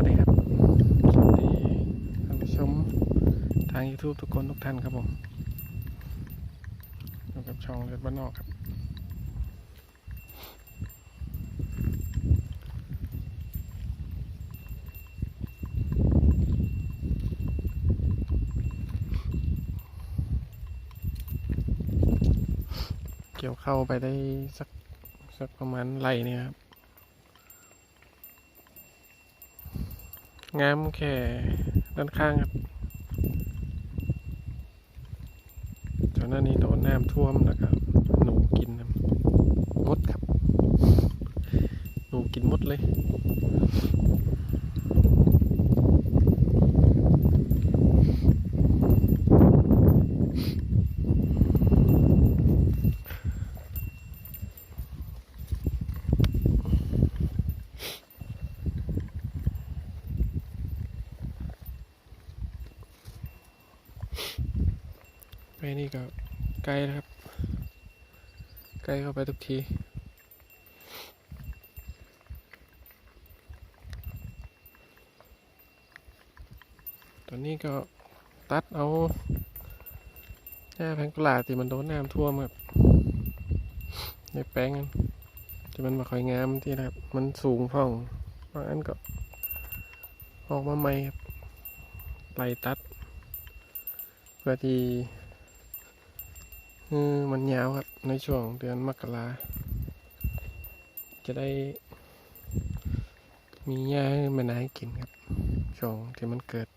วัสดีครับสวัสดีท่านผู้ชมทาง YouTube ทุกคนทุกท่านครับผมอยู่กับช่องเลือดบ้านนอกครับ เกี่ยวเข้าไปได้สักสักประมาณไรเนี่ยครับ งามแค่ด้านข้างครับจนหน้านี้โดนน้ำท่วมแล้วก็หนูกินมดครับ หนูกินมดเลย ไปนี่ก็ใกล้ครับใกล้เข้าไปทุกที ตอนนี้ก็ตัดเอาหญ้าแพงกลาที่มันโดนน้ำท่วมครับ ในแปลงนั้นที่มันมาค่อยงามที่นะครับ มันสูงพ่องบางอันก็ ออกมาใหม่ครับไล่ตัด เพื่อที่ มันยาวครับในช่วงเดือนมกราจะได้ มีหญ้าให้มันให้กินครับ ช่วงที่มันเกิด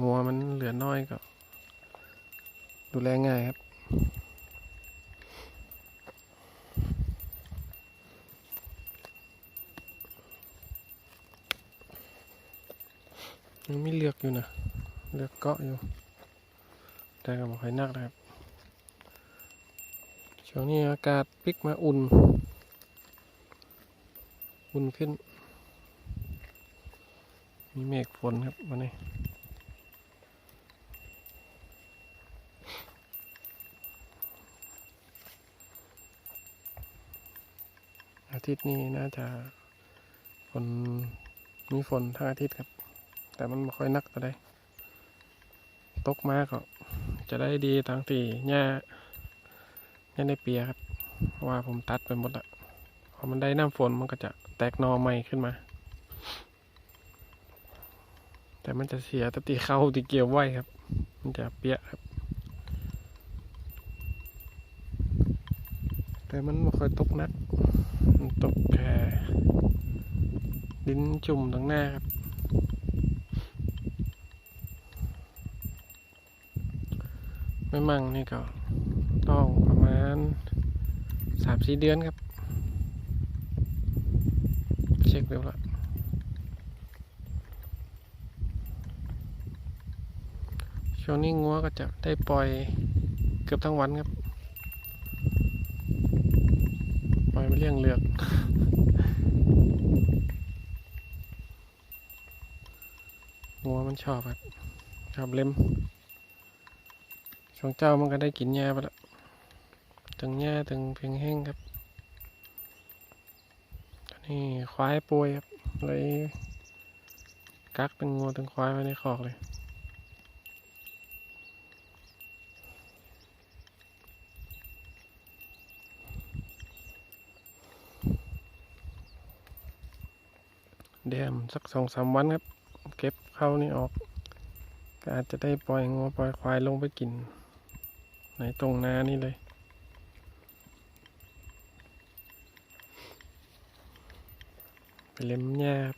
งัวมันเหลือน้อยก็ ดูแลง่ายครับ ยังไม่เลือกอยู่นะ เลือกเกาะอยู่แต่ก็บอกให้นักนะครับ ช่วงนี้อากาศพลิกมาอุ่น อุ่นขึ้น มีเมฆฝนครับวันนี้อาทิตย์นี้น่าจะฝนมีฝนทั้งอาทิตย์ครับ แต่มันไม่ค่อยนักก็ได้ตกมากก็จะได้ดีทางที่หญ้าหญ้าในเปียครับว่าผมตัดไปหมดละพอมันได้น้ำฝนมันก็จะแตกนอใหม่ขึ้นมา แต่มันจะเสียแตตีเข้าที่เกี่ยวไว้ครับ มันจะเปียกครับ แต่มันไม่ค่อยตกนัก มันตกแค่ดินจุ่มทั้งหน้าครับ ไม่มั่งนี่ก็ต้องประมาณสามสี่เดือนครับ เช็คดูละช่วงนี้งัวก็จะได้ปล่อยเกือบทั้งวันครับ ปล่อยมาเลี้ยงเลือกงัวมันชอบครับ ชอบเล็ม ช่วงเจ้ามันก็ได้กินหญ้าไปแล้วถึงหญ้าถึงเพียงแห้งครับตอนนี้ควายป่วยครับเลยกักตึงงูตึงควายไว้ในคอกเลยเดี๋ยวสักสองสามวันครับ เก็บเข้านี่ออก ก็อาจจะได้ปล่อยงัวปล่อยควายลงไปกิน ในตรงนานี่เลย ไปเล็มหญ้าครับ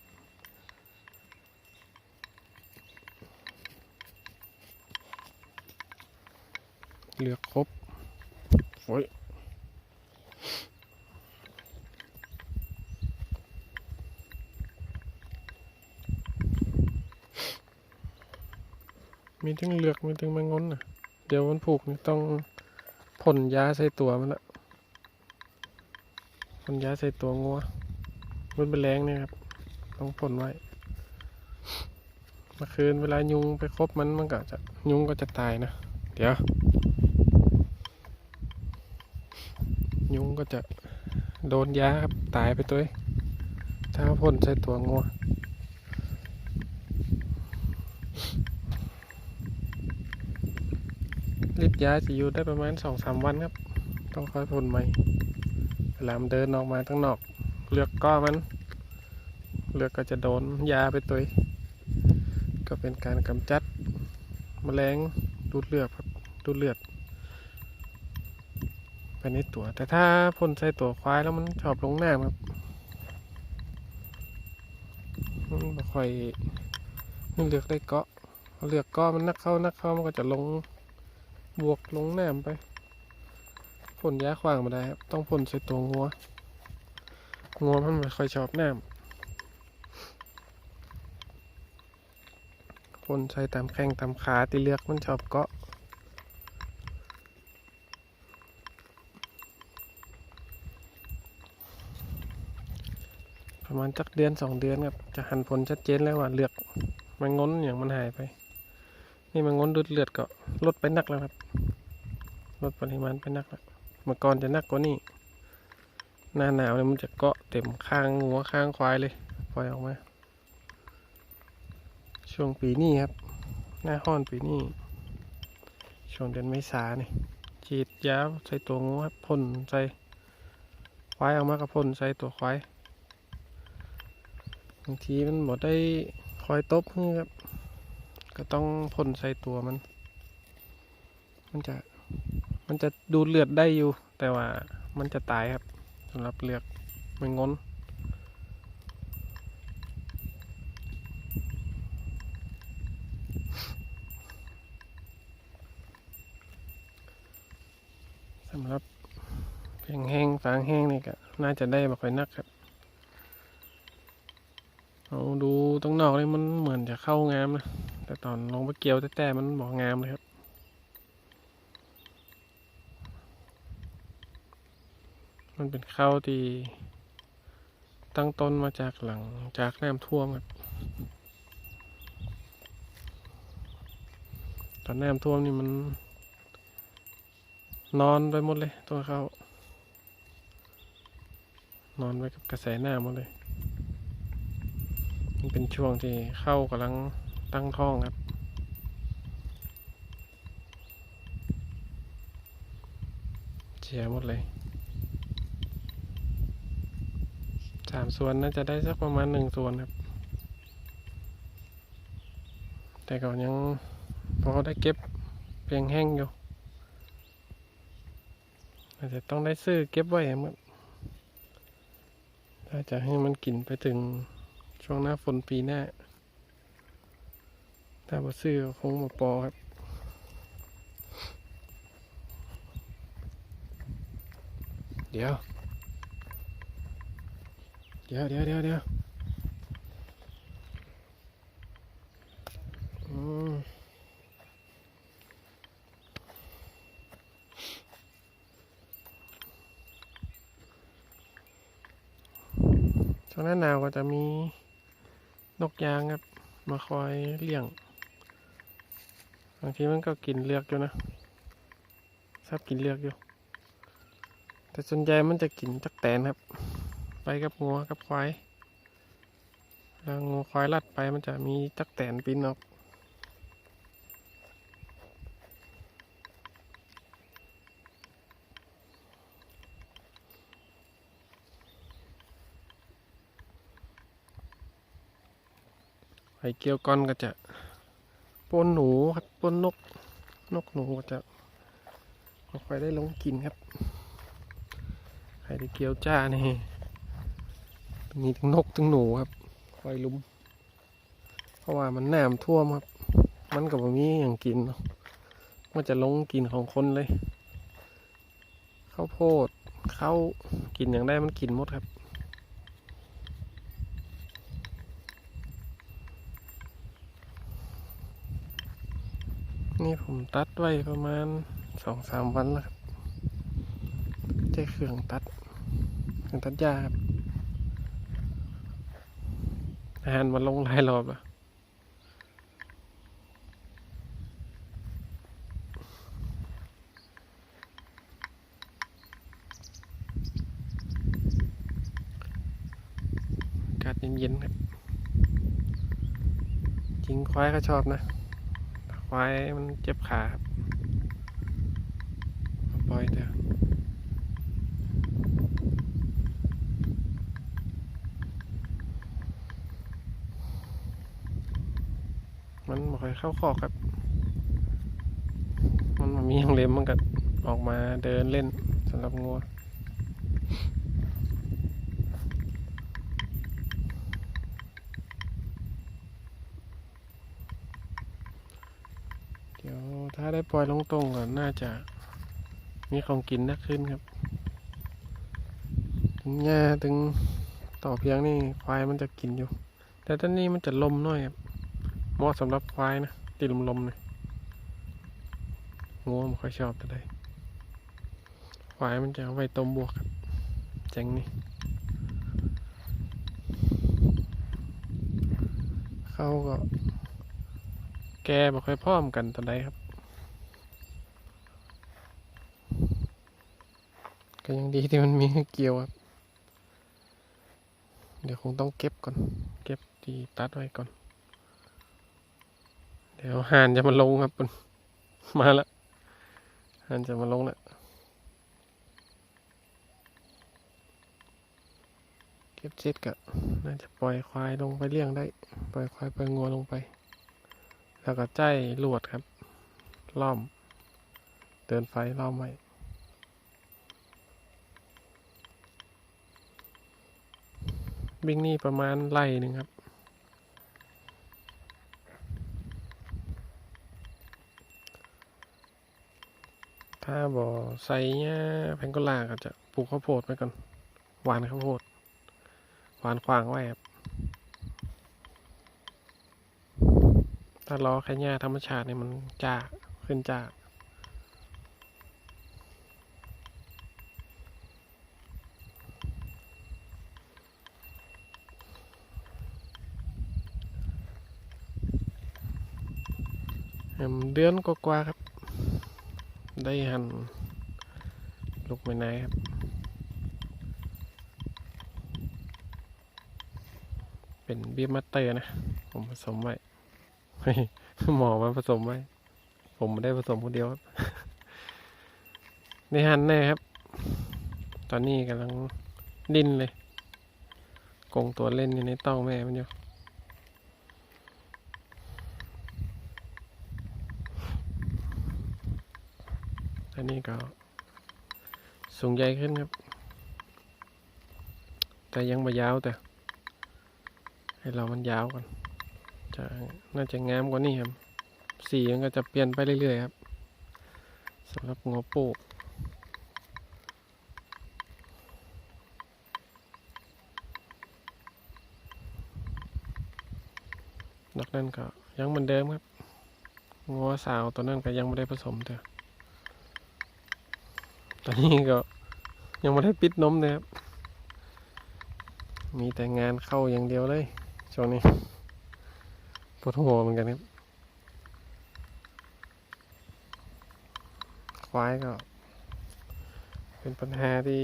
เหลือกครบโอ้ยมีทั้งเหลือกมีทั้งแมงงนน่ะ เดี๋ยววันผูกต้องพ่นยาใส่ตัวมันละพ่นยาใส่ตัวงัว มันเป็นแรงเนี่ยครับ ต้องพ่นไว้เมื่อคืนเวลายุงไปคบมันมันก็จะยุงก็จะตายนะ เดี๋ยว ยุงก็จะโดนยาครับ ตายไปตัวเองถ้าพ่นใส่ตัวงัว ฤทธิ์ยาจะอยู่ได้ประมาณสองสามวันครับ ต้องคอยพ่นใหม่เวลามันเดินออกมาข้งนอก เลือกก้อมัน เลือกก็จะโดนยาไปตัว ก็เป็นการกำจัดแมลงดูดเลือดครับดูดเลือดไปในตัว แต่ถ้าพ่นใส่ตัวควายแล้วมันชอบลงน้ำครับมันค่อยมันเลือกได้เกาะเลือกเกาะมันนักเข้านักเข้ามันก็จะลง บวกลงแน้ำไปพ่นยาขวางมาได้ครับ ต้องพ่นใส่ตัวงัว งัวมันไม่ค่อยชอบน้ำพ่นใส่ตามแข้งตามขาที่เลือกมันชอบเกาะประมาณจักเดือนสองเดือนครับ จะหันผลชัดเจนแล้วว่าเลือดมันง้นอย่างมันหายไป นี่มันงนดูดเลือดก็ลดไปนักแล้วครับ ลดปริมาณไปนักแล้วเมื่อก่อนจะนักกว่านี้ หน้าหนาวเนี่ยมันจะเกาะเต็มข้างหัวข้างควายเลย ปล่อยออกมา ช่วงปีนี้ครับ หน้าห้อนปีนี้ ช่วงเดือนเมษาเนี่ยฉีดยาใส่ตัวงูครับพ่นใส่ควายออกมาก็พ่นใส่ตัวควาย บางทีมันบ่ได้คอยตบมือครับ ก็ต้องพ่นใส่ตัวมัน มันจะ มันจะดูดเลือดได้อยู่ แต่ว่ามันจะตายครับสำหรับเลือดมันงนสำหรับเพียงแห้งฟางแห้งนี่ก็น่าจะได้บ่ค่อยนักครับเอาดูตรงนอกเลยมันเหมือนจะเข้างามนะ แต่ตอนลงไปเกี่ยวแต่ๆมันบอกงามเลยครับมันเป็นข้าวที่ตั้งต้นมาจากหลังจากน้ำท่วมครับ ตอนน้ำท่วมนี่มัน นอนไปหมดเลยตัวเขานอนไปกับกระแสน้ำหมดเลย มันเป็นช่วงที่เข้ากำลัง ตั้งท้องครับเสียหมดเลยสามส่วนน่าจะได้สักประมาณหนึ่งส่วนครับ แต่ก็ยังพอได้เก็บเพียงแห้งอยู่อาจจะต้องได้ซื้อเก็บไว้ครับถ้าจะให้มันกินไปถึงช่วงหน้าฝนปีหน้า ถ้าบ่ซื้อคงมาปอครับเดี๋ยว เดี๋ยวเดี๋ยวเดี๋ยวเดี๋ยวช่วงหน้าหนาวก็จะมีนกยางครับ มาคอยเลี้ยง บางทีมันก็กินเลือกอยู่นะชอบกินเลือกอยู่ แต่ส่วนใหญ่มันจะกินจักแตนครับ ไปกับงัวกับควายแล้วงัวควายลัดไปมันจะมีจักแตนปีนออกไอเกี่ยวก้อนก็จะ ปนหนูครับปนนก นกหนูจะไม่ค่อยได้ลงกินครับใครได้เกียวจ้านี่มีทั้งนกทั้งหนูครับคอยลุม เพราะว่ามันน้ำท่วมครับ มันก็บ่มีอย่างกินเนาะมันจะลงกินของคนเลยข้าวโพดข้าวกินอย่างได้มันกินหมดครับ นี่ผมตัดไว้ประมาณสองสามวันแล้วครับใช้เครื่องตัดเครื่องตัดหญ้าครับอาหารมาลงหลายรอบแล้วเย็นๆครับ จริงควายก็ชอบนะ แต่ควายมันเจ็บขาครับปล่อยเถอะมันบ่ค่อยเข้าคอกครับ มันมีหยังเล็มมันก็ออกมาเดินเล่นสำหรับงัว เดี๋ยวถ้า ได้ปล่อยลงตรงก็น่าจะ มีของกินนักขึ้นครับ ถึงหญ้าถึงต่อเพียงนี่ควายมันจะกินอยู่ แต่ตอนนี้มันจะลมหน่อยครับเหมาะสำหรับควายนะตีลมลมเลยงัวไม่ค่อยชอบแต่ใดควายมันจะเอาไว้ต้มบวกครับเจ๋งนี่เขาก็แกบ่ค่อยพร้อมกันตอนใดครับ ก็ยังดีที่มันมีเกี่ยวครับ เดี๋ยวคงต้องเก็บก่อน เก็บทีตัดไว้ก่อน เดี๋ยวห่านจะมาลงครับมันมาละห่านจะมาลงละเก็บเสร็จก็น่าจะปล่อยควายลงไปเลี้ยงได้ ปล่อยควายปล่อยงัวลงไป แล้วก็ใจลวดครับ ล้อมเตือนไฟล้อมไว้ วิ่งนี่ประมาณไล่หนึ่งครับ ถ้าบ่อใส่หญ้าแพงโกลาก็จะปลูกข้าวโพดไว้ก่อน หวานข้าวโพด หวานขวางไว้ครับ ถ้ารอแค่หญ้าธรรมชาติเนี่ยมันจ้าขึ้นจ้า เดือนกว่าๆครับ ได้หันลูกไม้นายครับเป็นเบียมาเตอร์นะ ผมผสมไว้เฮ้ยหมอมาผสมไว้ ผมไม่ได้ผสมคนเดียวครับได้หันแน่ครับ ตอนนี้กำลังดิ้นเลยกงตัวเล่นอยู่ในเต้าแม่มันอยู่ อันนี้ก็สูงใหญ่ขึ้นครับ แต่ยังไม่ยาวแต่ ให้เรามันยาวก่อนจะน่าจะงามกว่านี้ครับสีมันก็จะเปลี่ยนไปเรื่อยๆครับสำหรับงอปูนอกนั้นก็ยังเหมือนเดิมครับงัวสาวตัวนั้นก็ยังไม่ได้ผสมแต่ ตอนนี้ก็ยังไม่ได้ปิดนมเลยครับ มีแต่งานเข้าอย่างเดียวเลยช่วงนี้ปวดหัวเหมือนกันครับ ควายก็ เป็นปัญหาที่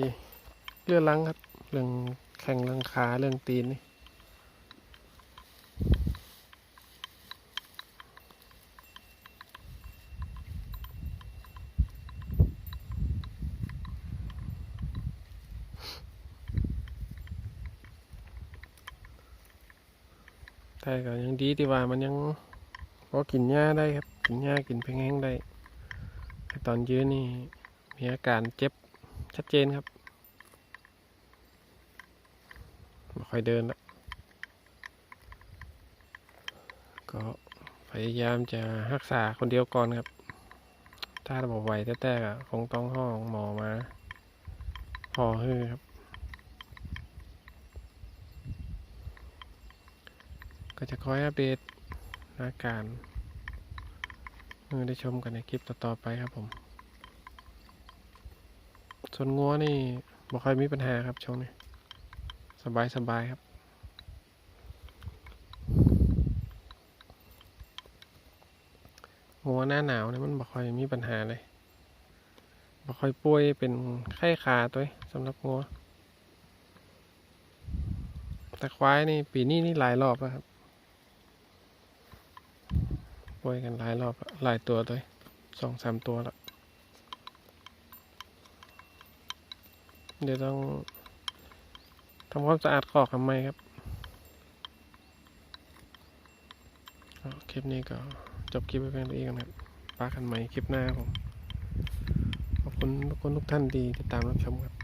เลื่อนลังครับ เรื่องแข่งเรื่องขาเรื่องตีนนี่ ก็ยังดีที่ว่ามันยังพอกินหญ้าได้ครับ กินหญ้ากินเพงแห้งได้ตอนยืนนี่มีอาการเจ็บชัดเจนครับไม่ค่อยเดินละก็พยายามจะรักษาคนเดียวก่อนครับ ถ้าระบอกไหวแต่ๆก็คงต้องห้องหมอมาพอฮือครับ ก็จะคอยอัปเดตอาการเมื่อได้ชมกันในคลิปต่อๆไปครับผม ส่วนงัวนี่บ่ค่อยมีปัญหาครับช่วงนี้ สบายสบายครับ งัวหน้าหนาวเนี่ยมันบ่ค่อยมีปัญหาเลยบ่ค่อยป่วยเป็นไข้ขาตัวสำหรับงัวแต่ควายนี่ปีนี้นี่หลายรอบแล้วครับ ปล่อยกันหลายรอบหลายตัวเลยสองสามตัวแล้วเดี๋ยวต้องทำความสะอาดคอกทำไมครับคลิปนี้ก็จบคลิปไปเพียงเท่านี้กันครับปากันใหม่คลิปหน้าผมขอบคุณทุกคนทุกท่านที่ติดตามรับชมครับ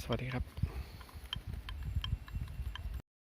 สวัสดีครับ